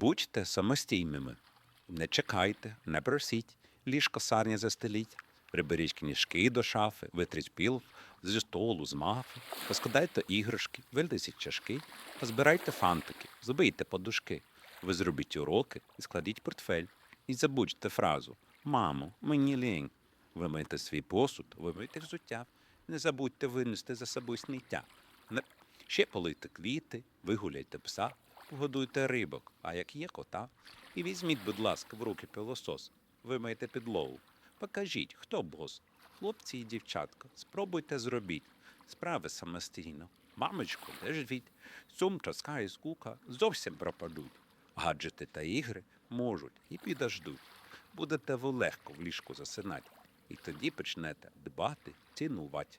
Будьте самостійними. Не чекайте, не просіть, ліжко сарня застеліть, приберіть книжки до шафи, витріть піл зі столу, з мафи, поскладайте іграшки, вилізіть чашки, позбирайте фантики, забийте подушки. Ви зробіть уроки і складіть портфель. І забудьте фразу Мамо, мені лінь. Ви мийте свій посуд, ви мийте взуття. Не забудьте винести за собою сміття. Ще полийте квіти, вигуляйте пса, погодуйте рибок, а як є кота. І візьміть, будь ласка, в руки пилосос, вимийте підлогу. Покажіть, хто бос. Хлопці і дівчатка, спробуйте зробіть. Справи самостійно. Мамочку, де живіть? Сум, тоска і скука зовсім пропадуть. Гаджети та ігри можуть і підождуть. Будете ви легко в ліжку засинати. І тоді почнете дбати, цінувати.